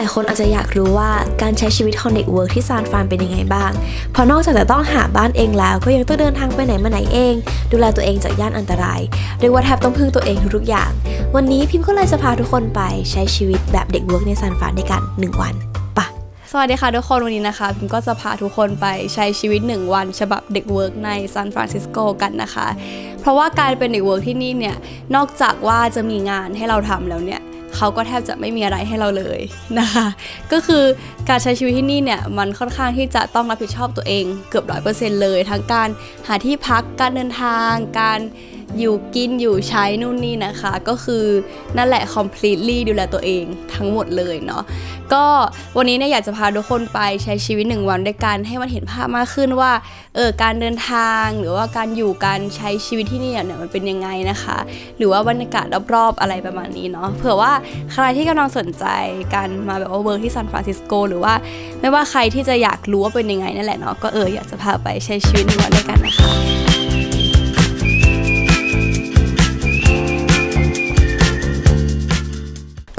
ลายคนอาจจะอยากรู้ว่าการใช้ชีวิตของเด็กเวิร์กที่ซานฟรานเป็นยังไงบ้าง เพราะนอกจากจะต้องหาบ้านเองแล้ว ก็ยังต้องเดินทางไปไหนมาไหนเอง ดูแลตัวเองจากย่านอันตราย เรียกว่าแทบต้องพึ่งตัวเองทุกๆอย่าง วันนี้พิมพ์ก็เลยจะพาทุกคนไปใช้ชีวิตแบบเด็กเวิร์กในซานฟรานด้วยกันหนึ่งวันปะสวัสดีค่ะทุกคนวันนี้นะคะพิมก็จะพาทุกคนไปใช้ชีวิต 1 วัน ฉบับเด็กเวิร์กในซานฟรานซิสโกกันนะคะ เพราะว่าการเป็นเด็กเวิร์กที่นี่เนี่ยนอกจากว่าจะมีงานให้เราทำแล้วเนี่ย เขาก็แทบจะไม่มีอะไรให้เราเลยนะคะ ก็คือการใช้ชีวิตที่นี่เนี่ยมันค่อนข้างที่จะต้องรับผิดชอบตัวเองเกือบร้อยเปอร์เซ็นต์เลย ทั้งการหาที่พักการเดินทางการ อยู่กินอยู่ใช้นู่นนี่นะคะ ก็คือนั่นแหละ completely ดูแลตัวเองทั้งหมดเลยเนาะก็วันนี้เนี่ยอยากจะพาทุกคนไปใช้ชีวิตหนึ่งวันด้วยกันให้มันเห็นภาพมากขึ้นว่าเออการเดินทางหรือว่าการอยู่การใช้ชีวิตที่นี่เนี่ยมันเป็นยังไงนะคะ หรือว่าบรรยากาศรอบๆอะไรประมาณนี้เนาะเผื่อว่าใครที่กำลังสนใจการมาแบบว่าเวิร์กที่ซานฟรานซิสโกหรือว่าไม่ว่าใครที่จะอยากรู้ว่าเป็นยังไงนั่นแหละเนาะก็เอออยากจะพาไปใช้ชีวิตหนึ่งวันด้วยกันนะคะ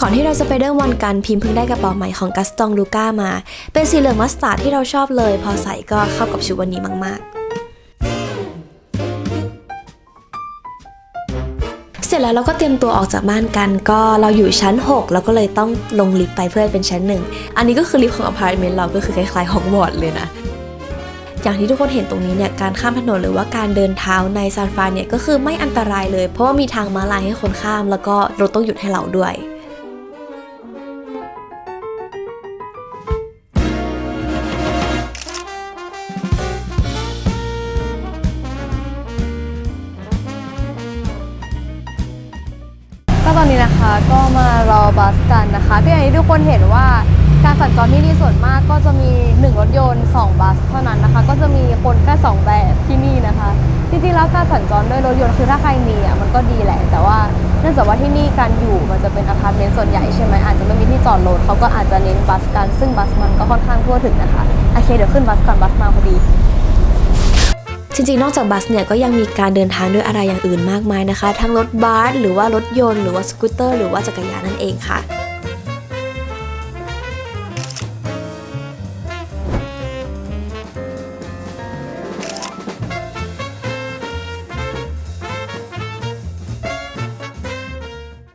ก่อนที่เราจะไปเริ่มวันกันพิมพ์เพิ่งได้กระเป๋าใหม่ของกัสตองลูก้ามา เป็นสีเหลืองมัสตาร์ดที่เราชอบเลย พอใส่ก็เข้ากับชุดวันนี้มาก ๆเสร็จแล้วเราก็เตรียมตัวออกจากบ้านกัน ก็เราอยู่ชั้น 6 แล้วก็เลยต้องลงลิฟต์ไปเพื่อให้เป็นชั้นหนึ่งอันนี้ก็คือลิฟต์ของอพาร์ตเมนต์เราก็คือคล้ายๆฮอกวอตส์เลยนะ อย่างที่ทุกคนเห็นตรงนี้เนี่ยการข้ามถนนหรือว่าการเดินเท้าในซานฟรานเนี่ยก็คือไม่อันตรายเลย เพราะว่ามีทางม้าลายให้คนข้าม แล้วก็รถต้องหยุดให้เราด้วย อนนี้นะคะก็มารอบัสกันนะคะก็อย่างที่ทุกคนเห็นว่าการสัญจรที่นี่ส่วนมากก็จะมี 1 รถยนต์ 2 บัสเท่านั้นนะคะ ก็จะมีคนแค่2แบบที่นี่นะคะจริงๆแล้วการสัญจรด้วยรถยนต์คือถ้าใครมีอะมันก็ดีแหละแต่ว่าเนื่องจากว่าที่นี่การอยู่มันจะเป็นอพาร์ตเมนต์ส่วนใหญ่ใช่ไหมอาจจะไม่มีที่จอดรถเขาก็อาจจะเน้นบัสกันซึ่งบัสมันก็ค่อนข้างทั่วถึงนะคะโอเคเดี๋ยวขึ้นบัสก่อนบัสมาพอดี ริงๆ นอกจากบัสเนี่ยก็ยังมีการเดินทางด้วยอะไรอย่างอื่นมากมายนะคะ ทั้งรถบัสหรือว่ารถยนต์หรือว่าสกูตเตอร์หรือว่าจักรยานนั่นเองค่ะ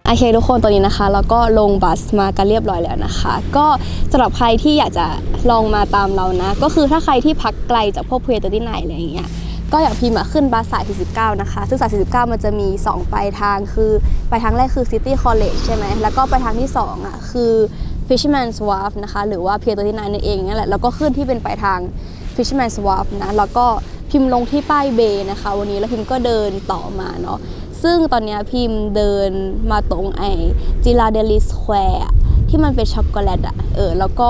โอเคทุกคนตอนนี้นะคะเราก็ลงบัสมากันเรียบร้อยแล้วนะคะ ก็สำหรับใครที่อยากจะลองมาตามเรานะ ก็คือถ้าใครที่พักไกลจากพวกเพลตัวที่ไหนอะไรอย่างเงี้ย ก็อยากพิมพ์ขึ้นบัสสาย 49 นะคะ ซึ่งสาย 49 มันจะมี 2 ปลายทางคือปลายทางแรกคือ City College ใช่ไหม แล้วก็ปลายทางที่ 2อะคือ Fisherman's Wharf นะคะ หรือว่าเพียตัวที่นนั่นเองนั่นแหละ แล้วก็ขึ้นที่เป็นปลายทาง Fisherman's Wharf นะ แล้วก็พิมพ์ลงที่ป้ายเบย์นะคะ วันนี้แล้วพิมพ์ก็เดินต่อมาเนาะ ซึ่งตอนนี้พิมพ์เดินมาตรงไอจิลาเดลิสแควร์ที่มันเป็นช็อกโกแลตอะเออ แล้วก็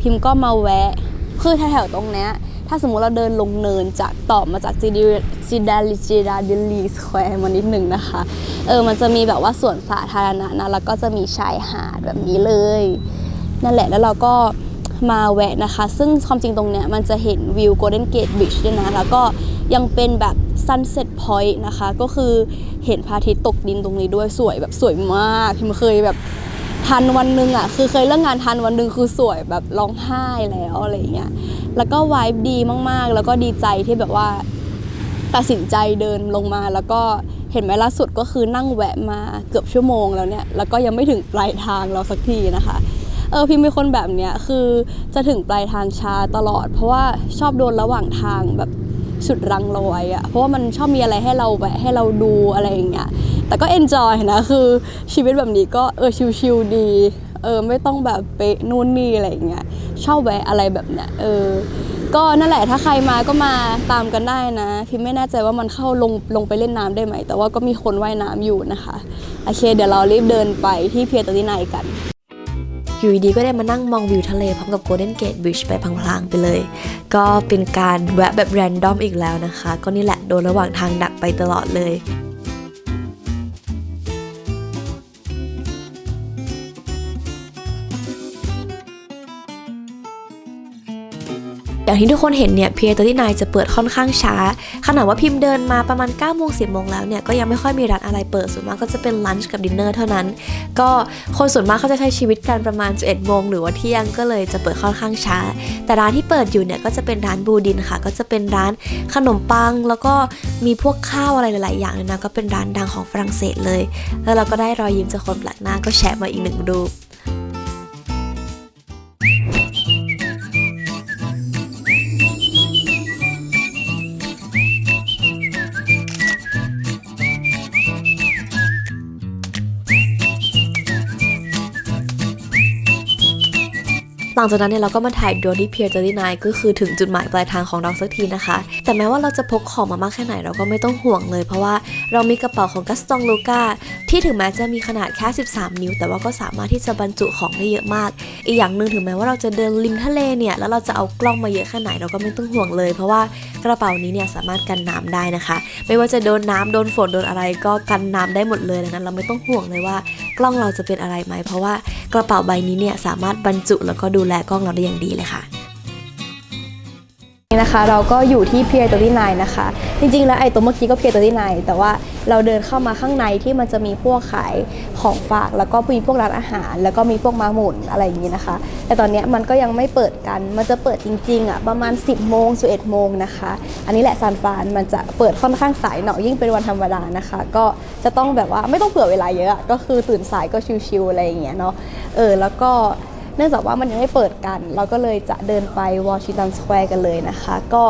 พิมพ์ก็มาแวะ คือแถวๆตรงเนี้ย ถ้าสมมติเราเดินลงเนินจากต่อมาจากจิจิดาลิจิดาเดลีสแควร์มานิดหนึ่งนะคะ เออ มันจะมีแบบว่าสวนสาธารณะนะ แล้วก็จะมีชายหาดแบบนี้เลย นั่นแหละ แล้วเราก็มาแวะนะคะ ซึ่งความจริงตรงเนี้ยมันจะเห็นวิว Golden Gate Beach ด้วยนะ แล้วก็ยังเป็นแบบ Sunset Point นะคะ ก็คือเห็นพระอาทิตย์ตกดินตรงนี้ด้วยสวยแบบสวยมากพิมเคยแบบ ทันวันหนึ่งอะคือเคยเลิกงานทันวันหนึ่งคือสวยแบบร้องไห้แล้วอะไรเงี้ยแล้วก็วายดีมากๆ แล้วก็ดีใจที่แบบว่าตัดสินใจเดินลงมาแล้วก็เห็นไหมล่าสุดก็คือนั่งแวะมาเกือบชั่วโมงแล้วเนี่ยแล้วก็ยังไม่ถึงปลายทางเราสักทีนะคะเออพิมเป็นคนแบบเนี้ยคือจะถึงปลายทางช้าตลอด เพราะว่าชอบโดนระหว่างทางแบบสุดรังเราไว้อะเพราะว่ามันชอบมีอะไรให้เราแวะให้เราดูอะไรอย่างเงี้ย แต่ก็เอนจอยนะคือชีวิตแบบนี้ก็เออชิลๆดีเออไม่ต้องแบบเป๊ะนู่นนี่อะไรอย่างเงี้ยชอบแวะอะไรแบบเนี้ยเออก็นั่นแหละถ้าใครมาก็มาตามกันได้นะ พิมไม่แน่ใจว่ามันเข้าลงลงไปเล่นน้ำได้ไหม แต่ว่าก็มีคนว่ายน้ำอยู่นะคะโอเค เดี๋ยวเรารีบเดินไปที่เพียตตินายกันอยู่ดีก็ได้มานั่งมองวิวทะเลพร้อมกับ Golden Gate Bridge ไปพลางๆไปเลย ก็เป็นการแวะแบบแรนดอมอีกแล้วนะคะ ก็นี่แหละโดนระหว่างทางดักไปตลอดเลย อย่างที่ทุกคนเห็นเนี่ยเพียตัวที่นายจะเปิดค่อนข้างช้า ขนาดว่าพิมพ์เดินมาประมาณ9ก้าโมงสิบโมงแล้วเนี่ยก็ยังไม่ค่อยมีร้านอะไรเปิดส่วนมากก็จะเป็นลันช์กับดินเนอร์เท่านั้น ก็คนส่วนมากเขาจะใช้ชีวิตกันประมาณ11โมงหรือว่าเที่ยงก็เลยจะเปิดค่อนข้างช้า แต่ร้านที่เปิดอยู่เนี่ยก็จะเป็นร้านบูดินค่ะ ก็จะเป็นร้านขนมปัง แล้วก็มีพวกข้าวอะไรหลาย ๆ อย่างเลยนะก็เป็นร้านดังของฝรั่งเศสเลย แล้วเราก็ได้รอยยิ้มจากคนแปลกหน้าก็แชร์มาอีกหนึ่งรูป หลังจากนั้นเนี่ยเราก็มาถ่ายโดรนที่เพียร์เจอรี่นก็คือถึงจุดหมายปลายทางของเราสักทีนะคะ แต่แม้ว่าเราจะพกของมามากแค่ไหนเราก็ไม่ต้องห่วงเลย เพราะว่าเรามีกระเป๋าของกัสตองลูกาที่ถึงแม้จะมีขนาดแค่ 13 นิ้ว แต่ว่าก็สามารถที่จะบรรจุของได้เยอะมาก อีกอย่างหนึ่งถึงแม้ว่าเราจะเดินริมทะเลเนี่ยแล้วเราจะเอากล้องมาเยอะแค่ไหนเราก็ไม่ต้องห่วงเลย เพราะว่ากระเป๋านี้เนี่ยสามารถกันน้ำได้นะคะ ไม่ว่าจะโดนน้ำโดนฝนโดนอะไรก็กันน้ำได้หมดเลยดังนั้น เราไม่ต้องห่วงเลยว่ากล้องเราจะเป็นอะไรไหมเพราะว่ากระเป๋าใบนี้เนี่ยสามารถบรรจุแล้วก็ดูแลกล้องเราได้อย่างดีเลยค่ะนะคะเราก็อยู่ที่เพียร์ตัวที่นนะคะ จริงๆ แล้วไอ้ตัวเมื่อกี้ก็เพียร์ตัวที่นแต่ว่าเราเดินเข้ามาข้างในที่มันจะมีพวกขายของฝาก แล้วก็มีพวกร้านอาหาร แล้วก็มีพวกม้าหมุนอะไรอย่างนี้นะคะ แต่ตอนเนี้ยมันก็ยังไม่เปิดกันมันจะเปิดจริงๆอะประมาณ 10โมง11โมงนะคะ อันนี้แหละซานฟานมันจะเปิดค่อนข้างสายหน่อยยิ่งเป็นวันธรรมดานะคะ ก็จะต้องแบบว่าไม่ต้องเผื่อเวลาเยอะก็คือตื่นสายก็ชิวๆอะไรอย่างเงี้ยเนาะเออแล้วก็ เนื่องจากว่ามันยังไม่เปิดกัน เราก็เลยจะเดินไปวอชิงตันสแควร์กันเลยนะคะ ก็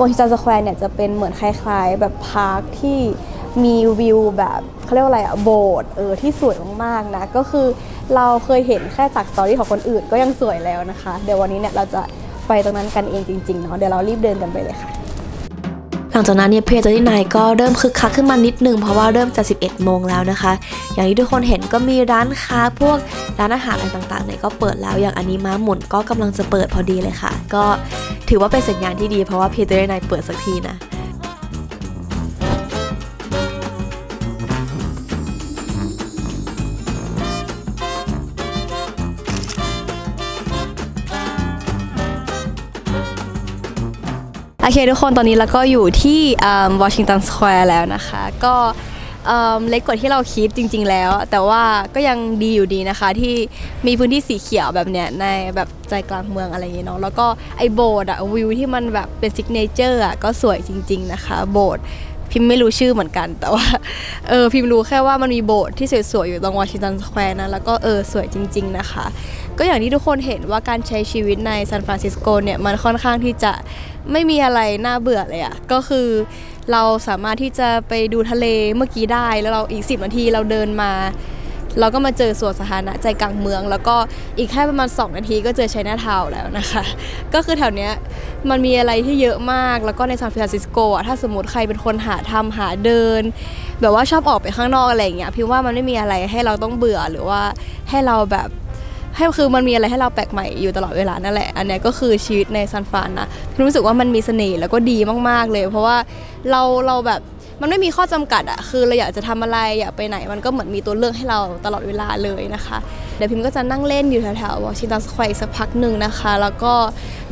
วอชิงตันสแควร์เนี่ยจะเป็นเหมือนคล้ายๆ แบบพาร์คที่มีวิวแบบเขาเรียกว่าอะไรอะโบสถ์เออที่สวยมากๆนะ ก็คือเราเคยเห็นแค่จากสตอรี่ของคนอื่นก็ยังสวยแล้วนะคะ เดี๋ยววันนี้เนี่ยเราจะไปตรงนั้นกันเองจริงๆเนาะเดี๋ยวเรารีบเดินกันไปเลยค่ะ งจากนั้นเนี่ยเพียร์เจอรี่นก็เริ่มคึกคักขึ้นมานิดนึงเพราะว่าเริ่มจะ11 โมงแล้วนะคะ อย่างที่ทุกคนเห็นก็มีร้านค้าพวกร้านอาหารอะไรต่างๆเนี่ยก็เปิดแล้วอย่างอันนี้ม้าหมุนก็กำลังจะเปิดพอดีเลยค่ะ ก็ถือว่าเป็นสัญญาณที่ดีเพราะว่าเพียร์เจอรี่นเปิดสักทีนะ โอเคทุกคนตอนนี้เราก็อยู่ที่วอชิงตันสแควร์แล้วนะคะ ก็เล็กกว่าที่เราคิดจริง ๆ แล้ว แต่ว่าก็ยังดีอยู่ดีนะคะ ที่มีพื้นที่สีเขียวแบบเนี้ยในแบบใจกลางเมืองอะไรอย่างเงี้ยเนาะแล้วก็ไอโบสถ์อะวิวที่มันแบบเป็นซิกเนเจอร์อะก็สวยจริง ๆ นะคะ โบสถ์ พิมพ์ไม่รู้ชื่อเหมือนกัน แต่ว่าเออพิมพ์รู้แค่ว่ามันมีโบสถ์ที่สวยๆอยู่ตรงวอชิงตันสแควร์นะแล้วก็เออสวยจริง ๆนะคะ ก็อย่างที่ทุกคนเห็นว่าการใช้ชีวิตในซานฟรานซิสโกเนี่ยมันค่อนข้างที่จะไม่มีอะไรน่าเบื่อเลยอะก็คือเราสามารถที่จะไปดูทะเลเมื่อกี้ได้แล้วเราอีก 10 นาทีเราเดินมา เราก็มาเจอสวนสาธารณะใจกลางเมือง แล้วก็อีกแค่ประมาณ 2 นาทีก็เจอไชน่าทาวน์แล้วนะคะ ก็คือแถวเนี้ยมันมีอะไรที่เยอะมากแล้วก็ในซานฟรานซิสโกอะถ้าสมมติใครเป็นคนหาทำหาเดิน แบบว่าชอบออกไปข้างนอกอะไรอย่างเงี้ยพี่ว่ามันไม่มีอะไรให้เราต้องเบื่อหรือว่าให้เราแบบให้คือมันมีอะไรให้เราแปลกใหม่อยู่ตลอดเวลานั่นแหละ อันนี้ก็คือชีวิตในซานฟรานนะรู้สึกว่ามันมีเสน่ห์แล้วก็ดีมากๆเลย เพราะว่าเราเราแบบ มันไม่มีข้อจำกัดอะคือเราอยากจะทำอะไรอยากไปไหน มันก็เหมือนมีตัวเลือกให้เราตลอดเวลาเลยนะคะ เดี๋ยวพิมก็จะนั่งเล่นอยู่แถวๆวอชิงตันสแควร์อีกสักพักหนึ่งนะคะ แล้วก็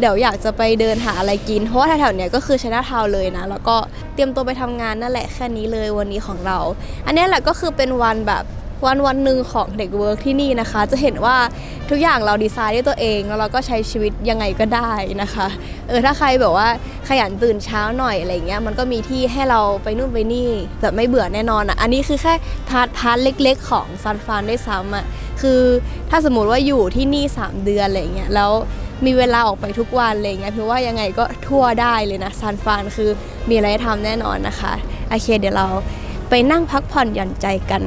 เดี๋ยวอยากจะไปเดินหาอะไรกิน เพราะว่าแถวๆเนี้ยก็คือชนะทาวเลยนะ แล้วก็เตรียมตัวไปทำงานนั่นแหละแค่นี้เลยวันนี้ของเรา อันนี้แหละก็คือเป็นวันแบบ วันวันหนึ่งของเด็กเวิร์กที่นี่นะคะ จะเห็นว่าทุกอย่างเราดีไซน์ด้วยตัวเอง แล้วเราก็ใช้ชีวิตยังไงก็ได้นะคะเออถ้าใครแบบว่าขยันตื่นเช้าหน่อยอะไรเงี้ยมันก็มีที่ให้เราไปนู่นไปนี่แบบไม่เบื่อแน่นอนอะอันนี้คือแค่พาร์ทพาร์ทเล็ก ๆ ของซันฟานด้วยซ้ำอะคือถ้าสมมติว่าอยู่ที่นี่ 3 เดือนอะไรเงี้ยแล้วมีเวลาออกไปทุกวันอะไรเงี้ยพี่ว่ายังไงก็ทั่วได้เลยนะซันฟานคือมีอะไรทำแน่นอนนะคะโอเคเดี๋ยวเราไปนั่งพักผ่อนหย่อนใจกัน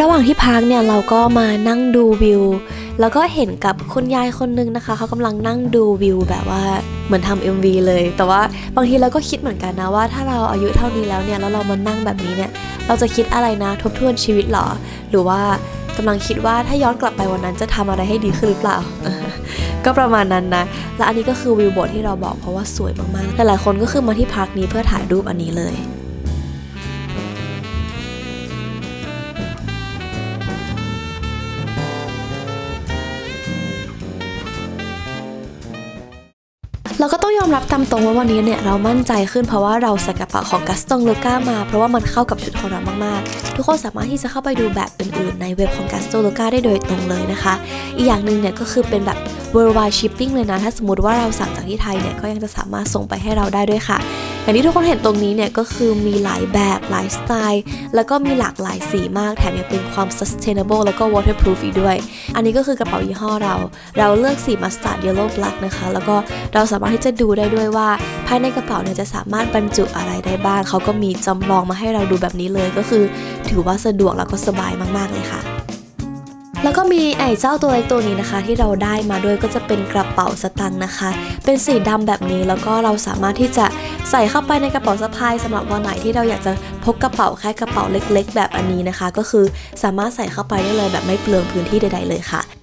ระหว่างที่พักเนี่ยเราก็มานั่งดูวิว แล้วก็เห็นกับคุณยายคนนึงนะคะเขากำลังนั่งดูวิวแบบว่าเหมือนทำ MV เลย แต่ว่าบางทีเราก็คิดเหมือนกันนะว่าถ้าเราอายุเท่านี้แล้วเนี่ยแล้วเรามานั่งแบบนี้เนี่ยเราจะคิดอะไรนะทบทวนชีวิตเหรอ หรือว่ากำลังคิดว่าถ้าย้อนกลับไปวันนั้นจะทำอะไรให้ดีขึ้นหรือเปล่าก็ประมาณนั้นนะ และอันนี้ก็คือวิวบอร์ที่เราบอกเพราะว่าสวยมากๆ หลายๆคนก็คือมาที่พักนี้เพื่อถ่ายรูปอันนี้เลย เราก็ต้องยอมรับตามตรงว่าวันนี้เนี่ยเรามั่นใจขึ้นเพราะว่าเราใส่กระเป๋าของกัสตองลูก้ามา เพราะว่ามันเข้ากับชุดของเรามากๆ ทุกคนสามารถที่จะเข้าไปดูแบบอื่นๆ ในเว็บของกัสตองลูก้าได้โดยตรงเลยนะคะ อีกอย่างหนึ่งเนี่ยก็คือเป็นแบบ worldwide shipping เลยนะ ถ้าสมมติว่าเราสั่งจากที่ไทยเนี่ยก็ยังจะสามารถส่งไปให้เราได้ด้วยค่ะ อย่างที่ทุกคนเห็นตรงนี้เนี่ยก็คือมีหลายแบบหลายสไตล์ แล้วก็มีหลากหลายสีมากแถมยังเป็นความ sustainable แล้วก็ waterproof อีกด้วย อันนี้ก็คือกระเป๋ายี่ห้อเรา เราเลือกสี mustard yellow black นะคะ แล้วก็เราสามารถที่จะดูได้ด้วยว่า ภายในกระเป๋าเนี่ยจะสามารถบรรจุอะไรได้บ้างเขาก็มีจำลองมาให้เราดูแบบนี้เลยก็คือ ถือว่าสะดวกแล้วก็สบายมากๆเลยค่ะ แล้วก็มีไอ้เจ้าตัวเล็กตัวนี้นะคะ ที่เราได้มาด้วยก็จะเป็นกระเป๋าสตางค์นะคะ เป็นสีดำแบบนี้แล้วก็เราสามารถที่จะใส่เข้าไปในกระเป๋าสะพายสำหรับวันไหนที่เราอยากจะพกกระเป๋าแค่กระเป๋าเล็ก ๆ แบบอันนี้นะคะ ก็คือสามารถใส่เข้าไปได้เลยแบบไม่เปลืองพื้นที่ใด ๆ เลยค่ะ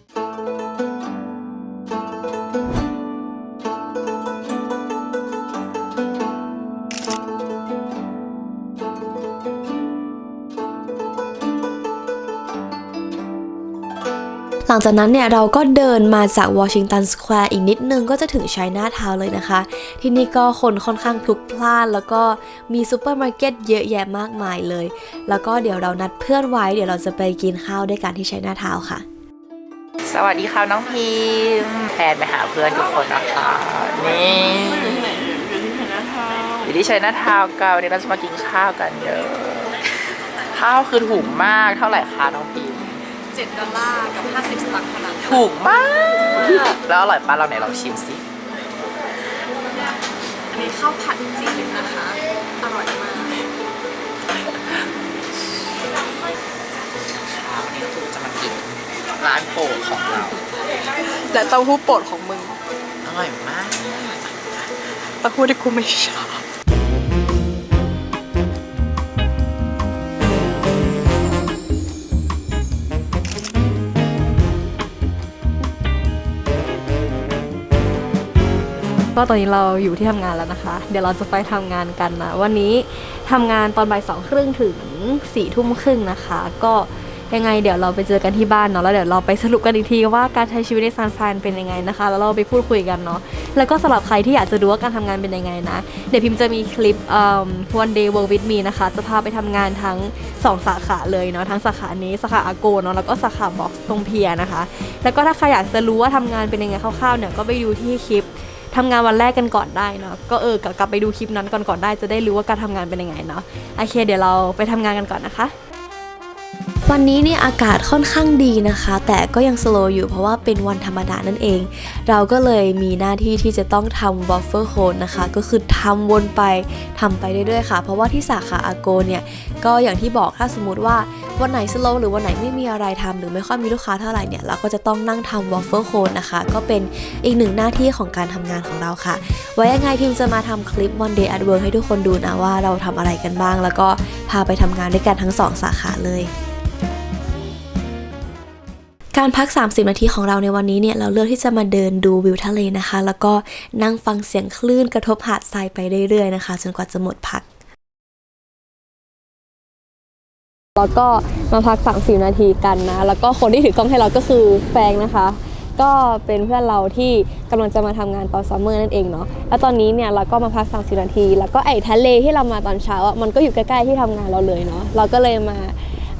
หลังจากนั้นเนี่ยเราก็เดินมาจากวอชิงตันสแควร์อีกนิดนึงก็จะถึงชัยนาทาวน์เลยนะคะ ที่นี่ก็คนค่อนข้างพลุกพล่าน แล้วก็มีซูเปอร์มาร์เก็ตเยอะแยะมากมายเลย แล้วก็เดี๋ยวเรานัดเพื่อนไว้ เดี๋ยวเราจะไปกินข้าวด้วยกันที่ชัยนาทาวน์ค่ะ สวัสดีค่ะน้องพิมพ์แพนไปหาเพื่อนทุกคนนะคะนี่อยู่ที่ชัยนาทาวน์เก่าเดี๋ยวเราจะมากินข้าวกันเยอะข้าวคือถูกมากเท่าไหร่คะน้องพิม 7ดอลลาร์กับ 50 สตางค์เท่านั้นถูกมาก แล้วอร่อยปะเราไหนลองชิมสิ อันนี้ข้าวผัดจีนนะคะ อร่อยมากข้าวนี้ก็คือจะมากินร้านโปรดของเรา และเต้าหู้โปรดของมึง อร่อยมาก เต้าหู้ที่กูไม่ชอบ ก็ตอนนี้เราอยู่ที่ทำงานแล้วนะคะ เดี๋ยวเราจะไปทำงานกันนะวันนี้ทำงานตอนบ่ายสองครึ่งถึงสี่ทุ่มครึ่งนะคะ ก็ยังไงเดี๋ยวเราไปเจอกันที่บ้านเนาะแล้วเดี๋ยวเราไปสรุปกันอีกทีว่าการใช้ชีวิตในซานฟรานเป็นยังไงนะคะ แล้วเราไปพูดคุยกันเนาะแล้วก็สำหรับใครที่อยากจะดูว่าการทำงานเป็นยังไงนะ เดี๋ยวพิมจะมีคลิปเอ่อ one day work with me นะคะ จะพาไปทำงานทั้ง 2 สาขาเลยเนาะทั้งสาขานี้สาขาอาโกเนาะแล้วก็สาขาบ็อกซ์ตรงเพียนะคะ แล้วก็ถ้าใครอยากจะรู้ว่าทำงานเป็นยังไงคร่าวๆเนี่ยก็ไปดูที่คลิป ทำงานวันแรกกันก่อนได้เนาะก็เออกลับไปดูคลิปนั้นก่อนก่อนได้จะได้รู้ว่าการทำงานเป็นยังไงเนาะโอเค เดี๋ยวเราไปทำงานกันก่อนนะคะ วันนี้เนี่ยอากาศค่อนข้างดีนะคะ แต่ก็ยังสโลว์อยู่เพราะว่าเป็นวันธรรมดานั่นเอง เราก็เลยมีหน้าที่ที่จะต้องทำวอฟเฟิลโคนนะคะ ก็คือทำวนไปทำไปเรื่อยๆค่ะ เพราะว่าที่สาขาอาโกเนี่ย ก็อย่างที่บอกถ้าสมมติว่าวันไหนสโลว์หรือวันไหนไม่มีอะไรทำหรือไม่ค่อยมีลูกค้าเท่าไหร่เนี่ยเราก็จะต้องนั่งทำวอฟเฟิลโคนนะคะ ก็เป็นอีกหนึ่งหน้าที่ของการทำงานของเราค่ะ ไว้ยังไงพิมจะมาทำคลิป One Day at Work ให้ทุกคนดูนะว่าเราทำอะไรกันบ้าง แล้วก็พาไปทำงานด้วยกันทั้งสองสาขาเลย การพัก 30 นาทีของเราในวันนี้เนี่ยเราเลือกที่จะมาเดินดูวิวทะเลนะคะ แล้วก็นั่งฟังเสียงคลื่นกระทบหาดทรายไปเรื่อยๆนะคะ จนกว่าจะหมดพัก แล้วก็มาพัก 30 นาทีกันนะ แล้วก็คนที่ถือกล้องให้เราก็คือแฟงนะคะ ก็เป็นเพื่อนเราที่กำลังจะมาทำงานตอนซัมเมอร์นั่นเองเนาะแล้วตอนนี้เนี่ยเราก็มาพัก 30 นาที แล้วก็ไอ้ทะเลที่เรามาตอนเช้าอะมันก็อยู่ใกล้ๆที่ทำงานเราเลยเนาะเราก็เลยมา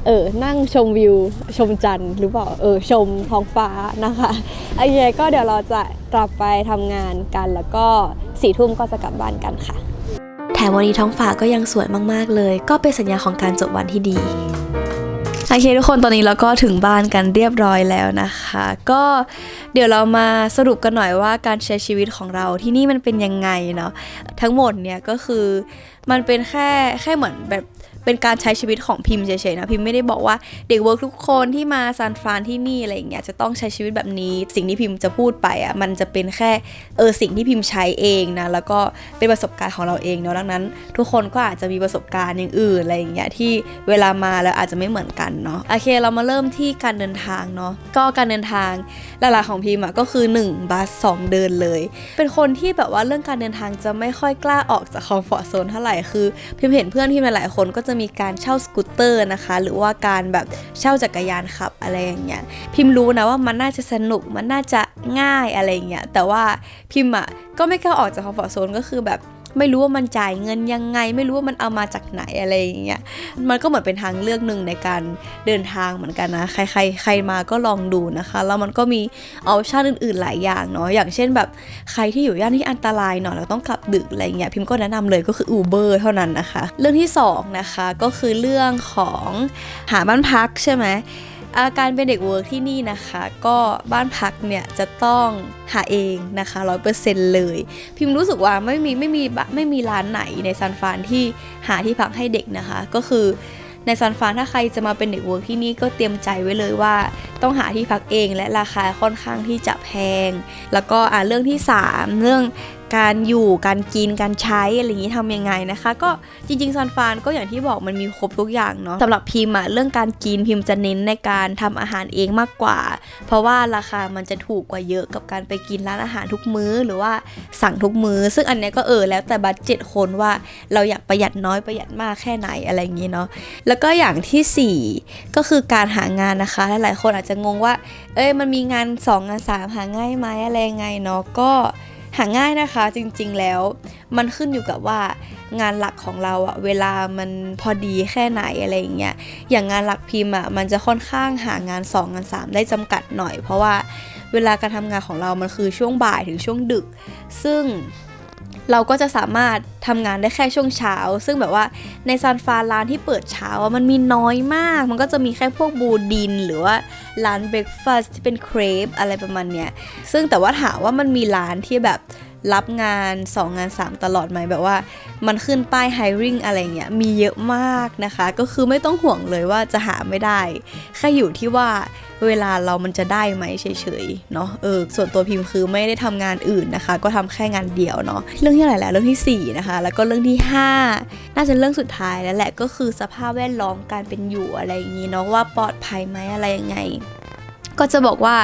เออนั่งชมวิวชมจันทร์หรือเปล่าเออชมท้องฟ้านะคะโอเคก็เดี๋ยวเราจะกลับไปทำงานกันแล้วก็สี่ทุ่มก็จะกลับบ้านกันค่ะ แถมวันนี้ท้องฟ้าก็ยังสวยมาก ๆ เลย ก็เป็นสัญญาของการจบวันที่ดีโอเคทุกคนตอนนี้เราก็ถึงบ้านกันเรียบร้อยแล้วนะคะ ก็เดี๋ยวเรามาสรุปกันหน่อยว่าการใช้ชีวิตของเราที่นี่มันเป็นยังไงเนาะทั้งหมดเนี่ยก็คือมันเป็นแค่แค่เหมือนแบบ เป็นการใช้ชีวิตของพิมพ์เฉยๆนะพิมพ์ไม่ได้บอกว่าเด็กเวิร์กทุกคนที่มาซานฟรานที่นี่อะไรอย่างเงี้ยจะต้องใช้ชีวิตแบบนี้ สิ่งที่พิมพ์จะพูดไปอะมันจะเป็นแค่เออสิ่งที่พิมพ์ใช้เองนะแล้วก็เป็นประสบการณ์ของเราเองเนาะดังนั้น ทุกคนก็อาจจะมีประสบการณ์อย่างอื่นอะไรอย่างเงี้ยที่เวลามาแล้วอาจจะไม่เหมือนกันเนาะโอเคเรามาเริ่มที่การเดินทางเนาะก็การเดินทางหลักๆของพิมพ์อะก็คือ 1บัส2เดินเลย เป็นคนที่แบบว่าเรื่องการเดินทางจะไม่ค่อยกล้าออกจากคอมฟอร์ทโซนเท่าไหร่คือพิมเห็นเพื่อนพิมหลายๆคนก็จะมีการเช่าสกูตเตอร์นะคะ หรือว่าการแบบเช่าจักรยานขับอะไรอย่างเงี้ยพิมพ์รู้นะว่ามันน่าจะสนุกมันน่าจะง่ายอะไรอย่างเงี้ยแต่ว่าพิมพ์อะก็ไม่กล้าออกจากคอมฟอร์ทโซนก็คือแบบ ไม่รู้ว่ามันจ่ายเงินยังไง ไม่รู้ว่ามันเอามาจากไหนอะไรอย่างเงี้ยมันก็เหมือนเป็นทางเลือกหนึ่งในการเดินทางเหมือนกันนะ ใครใครใครมาก็ลองดูนะคะ แล้วมันก็มีออปชั่นอื่นๆหลายอย่างเนาะอย่างเช่นแบบใครที่อยู่ย่านที่อันตรายหน่อยแล้วต้องกลับดึกอะไรเงี้ยพิมพ์ก็แนะนำเลยก็คือ Uber เท่านั้นนะคะ เรื่องที่สองนะคะก็คือเรื่องของหาบ้านพักใช่ไหม อาการเป็นเด็กเวิร์กที่นี่นะคะ ก็บ้านพักเนี่ยจะต้องหาเองนะคะร้อยเปอร์เซ็นต์เลย พิมรู้สึกว่าไม่มีไม่มีบะไม่มีร้านไหนในซันฟานที่หาที่พักให้เด็กนะคะ ก็คือในซันฟานถ้าใครจะมาเป็นเด็กเวิร์กที่นี่ก็เตรียมใจไว้เลยว่า ต้องหาที่พักเองและราคาค่อนข้างที่จะแพง แล้วก็อ่าเรื่องที่ 3 เรื่อง การอยู่การกินการใช้อะไรอย่างนี้ทำยังไงนะคะ ก็จริงๆซันฟานก็อย่างที่บอกมันมีครบทุกอย่างเนาะสำหรับพิมพ์อะเรื่องการกินพิมพ์จะเน้นในการทำอาหารเองมากกว่า เพราะว่าราคามันจะถูกกว่าเยอะกับการไปกินร้านอาหารทุกมื้อหรือว่าสั่งทุกมื้อ ซึ่งอันนี้ก็เออแล้วแต่บัตเจ็ตคนว่าเราอยากประหยัดน้อยประหยัดมากแค่ไหนอะไรอย่างนี้เนาะแล้วก็อย่างทีสี่ 4 ก็คือการหางานนะคะหลายๆคนอาจจะงงว่า เอ้ยมันมีงาน 2 งาน 3 หาง่ายไหมอะไรยังไงเนาะก็ หาง่ายนะคะจริงๆแล้ว มันขึ้นอยู่กับว่างานหลักของเราอะเวลามันพอดีแค่ไหนอะไรอย่างเงี้ยอย่างงานหลักพิมพ์อะมันจะค่อนข้างหางาน 2 งาน 3 ได้จำกัดหน่อย เพราะว่าเวลาการทำงานของเรามันคือช่วงบ่ายถึงช่วงดึก ซึ่ง เราก็จะสามารถทำงานได้แค่ช่วงเช้า ซึ่งแบบว่าในซานฟรานร้านที่เปิดเช้าอะมันมีน้อยมาก มันก็จะมีแค่พวกบูดิน หรือว่าร้านเบรคฟาสต์ที่เป็นเครปอะไรประมาณเนี้ยซึ่งแต่ว่าถามว่ามันมีร้านที่แบบ รับงาน 2 งาน 3 ตลอดไหมแบบว่า มันขึ้นป้าย hiring อะไรเงี้ยมีเยอะมากนะคะ ก็คือไม่ต้องห่วงเลยว่าจะหาไม่ได้ แค่อยู่ที่ว่าเวลาเรามันจะได้ไหมเฉยๆเนาะเออส่วนตัวพิมพ์คือไม่ได้ทำงานอื่นนะคะ ก็ทำแค่งานเดียวเนาะเรื่องที่อะไหรแล้วเรื่องที่สี่นะคะ แล้วก็เรื่องที่ห้าน่าจะเรื่องสุดท้ายแล้วแหละก็คือสภาพแวดล้อมการเป็นอยู่อะไรอย่างนี้เนาะว่าปลอดภัยไหมอะไรยังไง ก็จะบอกว่า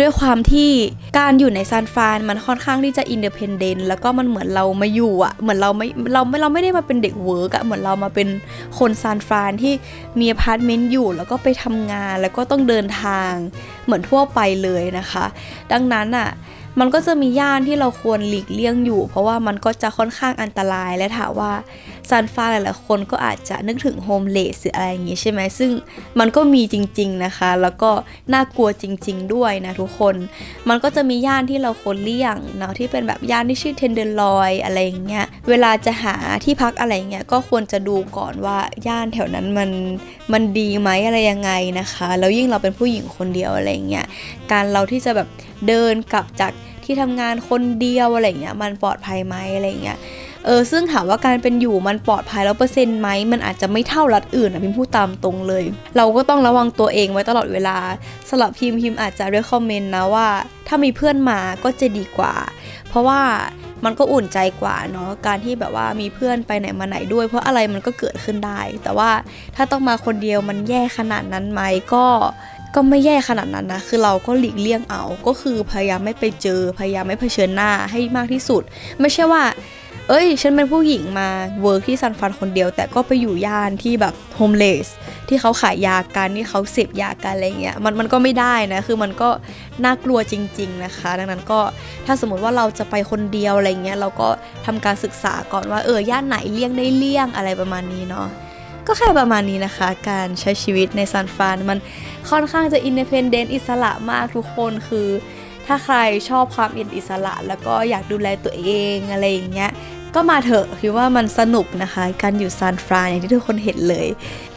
ด้วยความที่การอยู่ในซานฟรานมันค่อนข้างที่จะอินเด p เพนเดนต์แล้วก็มันเหมือนเรามาอยู่อะเหมือนเราไม่เราไม่เราไม่ได้มาเป็นเด็กเวิร์กอะเหมือนเรามาเป็นคนซานฟรานที่มีอพาร์ตเมนต์อยู่ แล้วก็ไปทำงานแล้วก็ต้องเดินทางเหมือนทั่วไปเลยนะคะ ดังนั้นอะมันก็จะมีย่านที่เราควรหลีกเลี่ยงอยู่ เพราะว่ามันก็จะค่อนข้างอันตรายและถามว่า ซานฟรานหลายๆคนก็อาจจะนึกถึงโฮมเลสหรืออะไรอย่างงี้ใช่ไหมซึ่งมันก็มีจริง ๆนะคะ แล้วก็น่ากลัวจริง ๆ ด้วยนะทุกคน มันก็จะมีย่านที่เราควรเลี่ยงเนาะที่เป็นแบบย่านที่ชื่อเทนเดนลอยอะไรอย่างเงี้ยเวลาจะหาที่พักอะไรเงี้ยก็ควรจะดูก่อนว่าย่านแถวนั้นมันมันดีไหมอะไรยังไงนะคะ แล้วยิ่งเราเป็นผู้หญิงคนเดียวอะไรเงี้ยการเราที่จะแบบเดินกลับจากที่ทำงานคนเดียวอะไรเงี้ยมันปลอดภัยไหมอะไรเงี้ย เออซึ่งถามว่าการเป็นอยู่มันปลอดภัยแล้วเปอร์เซ็นต์ไหมมันอาจจะไม่เท่ารัฐอื่นอะพิมพูดตามตรงเลย เราก็ต้องระวังตัวเองไว้ตลอดเวลาสำหรับพิมพิมอาจจะเรียกคอมเมนต์นะว่า ถ้ามีเพื่อนมาก็จะดีกว่า เพราะว่ามันก็อุ่นใจกว่าเนาะการที่แบบว่ามีเพื่อนไปไหนมาไหนด้วย เพราะอะไรมันก็เกิดขึ้นได้ แต่ว่าถ้าต้องมาคนเดียวมันแย่ขนาดนั้นไหมก็ก็ไม่แย่ขนาดนั้นนะ คือเราก็หลีกเลี่ยงเอา ก็คือพยายามไม่ไปเจอ พยายามไม่เผชิญหน้าให้มากที่สุด ไม่ใช่ว่า เอ้ย ฉันเป็นผู้หญิงมาเวิร์กที่ซันฟานคนเดียว แต่ก็ไปอยู่ย่านที่แบบโฮมเลสที่เขาขายยากันที่เขาเสพยากันอะไรเงี้ยมันมันก็ไม่ได้นะคือมันก็น่ากลัวจริง ๆนะคะ ดังนั้นก็ถ้าสมมติว่าเราจะไปคนเดียวอะไรเงี้ยเราก็ทำการศึกษาก่อนว่าเออย่านไหนเลี่ยงได้เลี่ยงอะไรประมาณนี้เนาะก็แค่ประมาณนี้นะคะ การใช้ชีวิตในซานฟานมันค่อนข้างจะอินเด p เพนเดนต์อิสระมากทุกคนคือถ้าใครชอบความเป็นอิสระ แล้วก็อยากดูแลตัวเองอะไรอย่างเงี้ย ก็มาเถอะคิดว่ามันสนุกนะคะการอยู่ซานฟรานอย่างที่ทุกคนเห็นเลย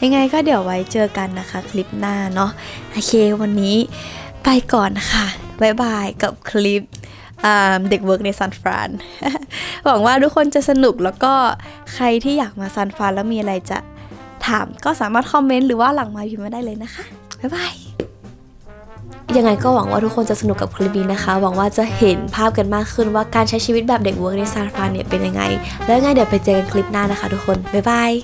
ยังไงก็เดี๋ยวไว้เจอกันนะคะ คลิปหน้าเนาะโอเควันนี้ไปก่อนค่ะบ๊ายบายกับคลิปเด็กเวิร์กในซานฟรานหวังว่าทุกคนจะสนุกแล้วก็ใครที่อยากมาซานฟรานแล้วมีอะไรจะถามก็สามารถคอมเมนต์หรือว่าหลังไมาพิมพ์มาได้เลยนะคะบ๊ายบาย ยังไงก็หวังว่าทุกคนจะสนุกกับคลิปนี้นะคะ หวังว่าจะเห็นภาพกันมากขึ้นว่าการใช้ชีวิตแบบเด็กเวิร์กในซานฟรานเนี่ยเป็นยังไง แล้วยังไงเดี๋ยวไปเจอกันคลิปหน้านะคะทุกคน บ๊ายบาย